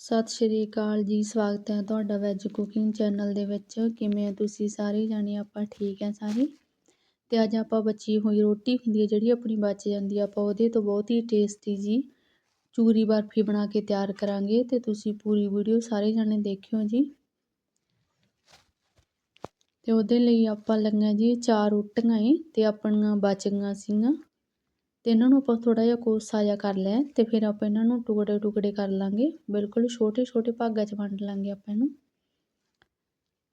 ਸਤਿ ਸ਼੍ਰੀ ਅਕਾਲ ਜੀ, ਸਵਾਗਤ ਹੈ ਤੁਹਾਡਾ ਵੈਜ ਕੁਕਿੰਗ ਚੈਨਲ ਦੇ ਵਿੱਚ। ਕਿਵੇਂ ਹੋ ਤੁਸੀਂ ਸਾਰੇ ਜਾਣੇ? ਆਪਾਂ ਠੀਕ ਹੈ ਸਾਰੇ? ਤੇ ਅੱਜ ਆਪਾਂ ਬਚੀ ਹੋਈ ਰੋਟੀ ਹੁੰਦੀ ਹੈ, ਜਿਹੜੀ ਆਪਣੀ ਬਚ ਜਾਂਦੀ ਆ ਆਪਾਂ ਉਹਦੇ ਤੋਂ ਬਹੁਤ ਹੀ ਟੇਸਟੀ ਜੀ ਚੂਰੀ ਬਰਫੀ ਬਣਾ ਕੇ ਤਿਆਰ ਕਰਾਂਗੇ ਤੇ ਤੁਸੀਂ ਪੂਰੀ ਵੀਡੀਓ ਸਾਰੇ ਜਾਣੇ ਦੇਖਿਓ ਜੀ। ਤੇ ਉਹਦੇ ਲਈ ਆਪਾਂ ਲਈਆਂ ਜੀ ਚਾਰ ਰੋਟੀਆਂ ਏ ਤੇ ਆਪਣੀਆਂ ਬਚ ਗਈਆਂ ਸੀਗੀਆਂ। ਤੇ ਇਹਨਾਂ ਨੂੰ ਆਪਾਂ ਥੋੜਾ ਜਿਹਾ ਕੋਸਾ ਜਿਹਾ ਕਰ ਲਿਆ ਤੇ ਫਿਰ ਆਪਾਂ ਇਹਨਾਂ ਨੂੰ ਟੁਕੜੇ ਟੁਕੜੇ ਕਰ ਲਾਂਗੇ। ਬਿਲਕੁਲ ਛੋਟੇ ਛੋਟੇ ਭਾਗਾਂ 'ਚ ਵੰਡ ਲਾਂਗੇ ਆਪਾਂ ਇਹਨੂੰ।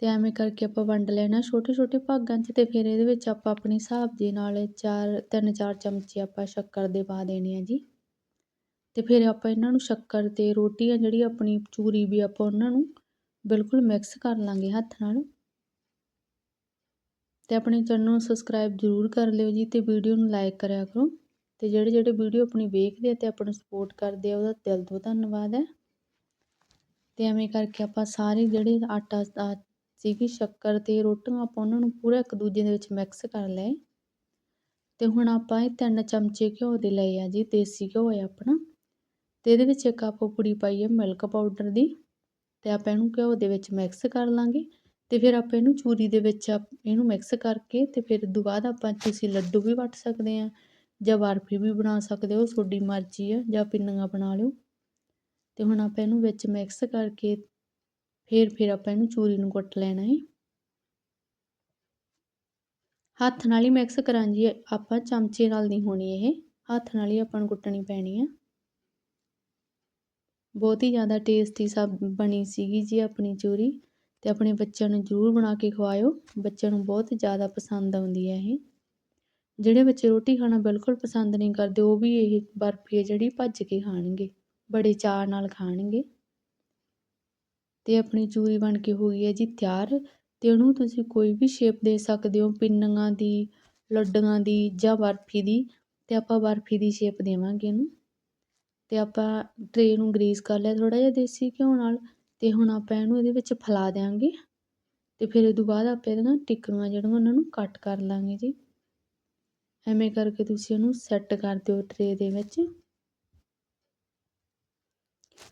ਤੇ ਐਵੇਂ ਕਰਕੇ ਆਪਾਂ ਵੰਡ ਲੈਣਾ ਛੋਟੇ ਛੋਟੇ ਭਾਗਾਂ 'ਚ ਤੇ ਫਿਰ ਇਹਦੇ ਵਿੱਚ ਆਪਾਂ ਆਪਣੇ ਹਿਸਾਬ ਦੇ ਨਾਲ ਚਾਰ, ਤਿੰਨ ਚਾਰ ਚਮਚੇ ਆਪਾਂ ਸ਼ੱਕਰ ਦੇ ਪਾ ਦੇਣੇ ਆ ਜੀ। ਤੇ ਫਿਰ ਆਪਾਂ ਇਹਨਾਂ ਨੂੰ ਸ਼ੱਕਰ ਤੇ ਰੋਟੀਆਂ ਜਿਹੜੀ ਆਪਣੀ ਚੂਰੀ ਵੀ ਆਪਾਂ ਉਹਨਾਂ ਨੂੰ ਬਿਲਕੁਲ ਮਿਕਸ ਕਰ ਲਾਂਗੇ ਹੱਥ ਨਾਲ। ਤੇ ਆਪਣੇ ਚੈਨਲ ਨੂੰ ਸਬਸਕ੍ਰਾਈਬ ਜ਼ਰੂਰ ਕਰ ਲਿਓ ਜੀ ਤੇ ਵੀਡੀਓ ਨੂੰ ਲਾਈਕ ਕਰਿਆ ਕਰੋ। ਅਤੇ ਜਿਹੜੇ ਜਿਹੜੇ ਵੀਡੀਓ ਆਪਣੀ ਵੇਖਦੇ ਆ ਅਤੇ ਆਪਾਂ ਨੂੰ ਸਪੋਰਟ ਕਰਦੇ ਆ, ਉਹਦਾ ਦਿਲ ਤੋਂ ਧੰਨਵਾਦ ਹੈ। ਅਤੇ ਐਵੇਂ ਕਰਕੇ ਆਪਾਂ ਸਾਰੇ ਜਿਹੜੇ ਆਟਾ ਸੀਗੀ ਸ਼ੱਕਰ ਅਤੇ ਰੋਟੀਆਂ, ਆਪਾਂ ਉਹਨਾਂ ਨੂੰ ਪੂਰਾ ਇੱਕ ਦੂਜੇ ਦੇ ਵਿੱਚ ਮਿਕਸ ਕਰ ਲਏ। ਅਤੇ ਹੁਣ ਆਪਾਂ ਇਹ ਤਿੰਨ ਚਮਚੇ ਘਿਓ ਦੇ ਲਏ ਆ ਜੀ, ਦੇਸੀ ਘਿਓ ਹੈ ਆਪਣਾ। ਅਤੇ ਇਹਦੇ ਵਿੱਚ ਇੱਕ ਆਪਾਂ ਪੁੜੀ ਪਾਈ ਹੈ ਮਿਲਕ ਪਾਊਡਰ ਦੀ। ਅਤੇ ਆਪਾਂ ਇਹਨੂੰ ਘਿਓ ਦੇ ਵਿੱਚ ਮਿਕਸ ਕਰ ਲਾਂਗੇ। ਅਤੇ ਫਿਰ ਆਪਾਂ ਇਹਨੂੰ ਚੂਰੀ ਦੇ ਵਿੱਚ ਇਹਨੂੰ ਮਿਕਸ ਕਰਕੇ ਅਤੇ ਫਿਰ ਤੋਂ ਬਾਅਦ ਆਪਾਂ, ਤੁਸੀਂ ਲੱਡੂ ਵੀ ਵੱਟ ਸਕਦੇ ਆ। ਜਾਂ ਬਰਫੀ ਵੀ ਬਣਾ ਸਕਦੇ ਹੋ, ਤੁਹਾਡੀ ਮਰਜ਼ੀ ਆ, ਜਾਂ ਪਿੰਨੀਆਂ ਬਣਾ ਲਿਓ। ਅਤੇ ਹੁਣ ਆਪਾਂ ਇਹਨੂੰ ਵਿੱਚ ਮਿਕਸ ਕਰਕੇ ਫਿਰ ਫਿਰ ਆਪਾਂ ਇਹਨੂੰ ਚੂਰੀ ਨੂੰ ਕੁੱਟ ਲੈਣਾ ਹੈ ਹੱਥ ਨਾਲ ਹੀ ਮਿਕਸ ਕਰਾਂਜੀ ਆਪਾਂ ਚਮਚੇ ਨਾਲ ਨਹੀਂ ਹੋਣੀ ਇਹ। ਹੱਥ ਨਾਲ ਹੀ ਆਪਾਂ ਨੂੰ ਕੁੱਟਣੀ ਪੈਣੀ ਆ। ਬਹੁਤ ਹੀ ਜ਼ਿਆਦਾ ਟੇਸਟੀ ਸਭ ਬਣੀ ਸੀਗੀ ਜੀ ਆਪਣੀ ਚੂਰੀ। ਤੇ ਆਪਣੇ ਬੱਚਿਆਂ ਨੂੰ ਜ਼ਰੂਰ ਬਣਾ ਕੇ ਖਵਾਇਓ। ਬੱਚਿਆਂ ਨੂੰ ਬਹੁਤ ਜ਼ਿਆਦਾ ਪਸੰਦ ਆਉਂਦੀ ਹੈ ਇਹ। ਜਿਹੜੇ ਬੱਚੇ ਰੋਟੀ ਖਾਣਾ ਬਿਲਕੁਲ ਪਸੰਦ ਨਹੀਂ ਕਰਦੇ, ਉਹ ਵੀ ਇਹ ਬਰਫੀ ਹੈ ਜਿਹੜੀ ਭੱਜ ਕੇ ਖਾਣਗੇ, ਬੜੇ ਚਾਅ ਨਾਲ ਖਾਣਗੇ। ਅਤੇ ਆਪਣੀ ਚੂਰੀ ਬਣ ਕੇ ਹੋ ਗਈ ਹੈ ਜੀ ਤਿਆਰ ਅਤੇ ਉਹਨੂੰ ਤੁਸੀਂ ਕੋਈ ਵੀ ਸ਼ੇਪ ਦੇ ਸਕਦੇ ਹੋ, ਪਿੰਨੀਆਂ ਦੀ, ਲੱਡੂਆਂ ਦੀ ਜਾਂ ਬਰਫੀ ਦੀ ਅਤੇ ਆਪਾਂ ਬਰਫੀ ਦੀ ਸ਼ੇਪ ਦੇਵਾਂਗੇ ਇਹਨੂੰ। ਅਤੇ ਆਪਾਂ ਟਰੇ ਨੂੰ ਗਰੀਸ ਕਰ ਲਿਆ ਥੋੜ੍ਹਾ ਜਿਹਾ ਦੇਸੀ ਘਿਓ ਨਾਲ ਅਤੇ ਹੁਣ ਆਪਾਂ ਇਹਨੂੰ ਇਹਦੇ ਵਿੱਚ ਫੈਲਾ ਦਿਆਂਗੇ। ਅਤੇ ਫਿਰ ਇਹ ਤੋਂ ਬਾਅਦ ਆਪਾਂ ਇਹਦੀਆਂ ਟਿੱਕੀਆਂ ਜਿਹੜੀਆਂ ਉਹਨਾਂ ਨੂੰ ਕੱਟ ਕਰ ਲਾਂਗੇ ਜੀ। ਐਵੇਂ ਕਰਕੇ ਤੁਸੀਂ ਉਹਨੂੰ ਸੈੱਟ ਕਰ ਦਿਓ ਟਰੇ ਦੇ ਵਿੱਚ।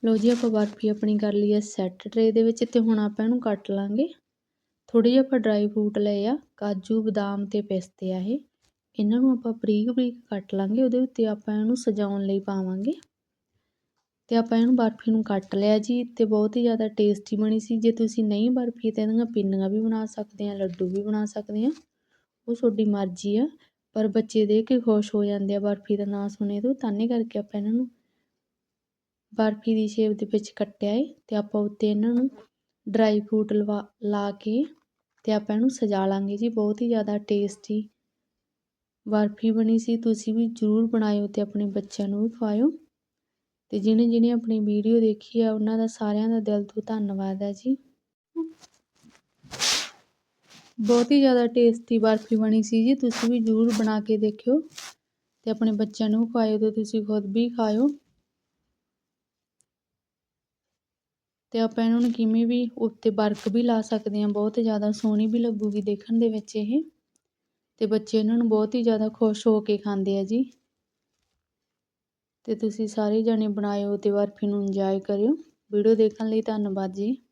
ਲੋ ਜੀ, ਆਪਾਂ ਬਰਫੀ ਆਪਣੀ ਕਰ ਲਈ ਹੈ ਸੈੱਟ ਟਰੇ ਦੇ ਵਿੱਚ ਤੇ ਹੁਣ ਆਪਾਂ ਇਹਨੂੰ ਕੱਟ ਲਾਂਗੇ। ਥੋੜੇ ਜਿਹਾ ਆਪਾਂ ਡਰਾਈ ਫਰੂਟ ਲਏ ਆ, ਕਾਜੂ, ਬਦਾਮ ਤੇ ਪਿਸਤੇ ਆ ਇਹ। ਇਹਨਾਂ ਨੂੰ ਆਪਾਂ ਬਰੀਕ ਬਰੀਕ ਕੱਟ ਲਾਂਗੇ, ਉਹਦੇ ਉੱਤੇ ਆਪਾਂ ਇਹਨੂੰ ਸਜਾਉਣ ਲਈ ਪਾਵਾਂਗੇ। ਤੇ ਆਪਾਂ ਇਹਨੂੰ ਬਰਫੀ ਨੂੰ ਕੱਟ ਲਿਆ ਜੀ ਤੇ ਬਹੁਤ ਹੀ ਜ਼ਿਆਦਾ ਟੇਸਟੀ ਬਣੀ ਸੀ। ਜੇ ਤੁਸੀਂ ਨਹੀਂ ਬਰਫੀ ਤੇ ਇਹਨਾਂ ਪਿੰਨੀਆਂ ਵੀ ਬਣਾ ਸਕਦੇ ਆ, ਲੱਡੂ ਵੀ ਬਣਾ ਸਕਦੇ ਆ, ਉਹ ਤੁਹਾਡੀ ਮਰਜ਼ੀ ਆ। ਪਰ ਬੱਚੇ ਦੇਖ ਕੇ ਖੁਸ਼ ਹੋ ਜਾਂਦੇ ਆ, ਬਰਫੀ ਦਾ ਨਾਂ ਸੁਣੇ ਤੋਂ ਤਾਨੇ ਕਰਕੇ ਆਪਾਂ ਇਹਨਾਂ ਨੂੰ ਬਰਫੀ ਦੀ ਸ਼ੇਪ ਦੇ ਵਿੱਚ ਕੱਟਿਆ ਏ ਤੇ ਆਪਾਂ ਉੱਤੇ ਇਹਨਾਂ ਨੂੰ ਡਰਾਈ ਫਰੂਟ ਲਵਾ, ਲਾ ਕੇ ਤੇ ਆਪਾਂ ਇਹਨੂੰ ਸਜਾ ਲਾਂਗੇ ਜੀ, ਬਹੁਤ ਹੀ ਜ਼ਿਆਦਾ ਟੇਸਟੀ ਬਰਫੀ ਬਣੀ ਸੀ, ਤੁਸੀਂ ਵੀ ਜ਼ਰੂਰ ਬਣਾਇਓ ਤੇ ਆਪਣੇ ਬੱਚਿਆਂ ਨੂੰ ਵੀ ਖਵਾਇਓ ਤੇ ਜਿਹਨੇ ਜਿਹਨੇ ਆਪਣੀ ਵੀਡੀਓ ਦੇਖੀ ਆ, ਉਹਨਾਂ ਦਾ ਸਾਰਿਆਂ ਦਾ ਦਿਲ ਤੋਂ ਧੰਨਵਾਦ ਹੈ ਜੀ। ਬਹੁਤ ਹੀ ਜ਼ਿਆਦਾ ਟੇਸਟੀ ਬਰਫੀ ਬਣੀ ਸੀ ਜੀ, ਤੁਸੀਂ ਵੀ ਜ਼ਰੂਰ ਬਣਾ ਕੇ ਦੇਖਿਓ ਤੇ ਆਪਣੇ ਬੱਚਿਆਂ ਨੂੰ ਖਵਾਇਓ ਤੇ ਤੁਸੀਂ ਖੁਦ ਵੀ ਖਾਇਓ। ਤੇ ਆਪਾਂ ਇਹਨਾਂ ਨੂੰ ਕਿਵੇਂ ਵੀ ਉੱਤੇ ਬਰਕ ਵੀ ਲਾ ਸਕਦੇ ਹਾਂ, ਬਹੁਤ ਜ਼ਿਆਦਾ ਸੋਹਣੀ ਵੀ ਲੱਗੂਗੀ ਦੇਖਣ ਦੇ ਵਿੱਚ ਇਹ। ਤੇ ਬੱਚੇ ਇਹਨਾਂ ਨੂੰ ਬਹੁਤ ਹੀ ਜ਼ਿਆਦਾ ਖੁਸ਼ ਹੋ ਕੇ ਖਾਂਦੇ ਆ ਜੀ। ਤੇ ਤੁਸੀਂ ਸਾਰੇ ਜਣੇ ਬਣਾਇਓ ਤੇ ਬਰਫੀ ਨੂੰ ਇੰਜੋਏ ਕਰਿਓ। ਵੀਡੀਓ ਦੇਖਣ ਲਈ ਧੰਨਵਾਦ ਜੀ।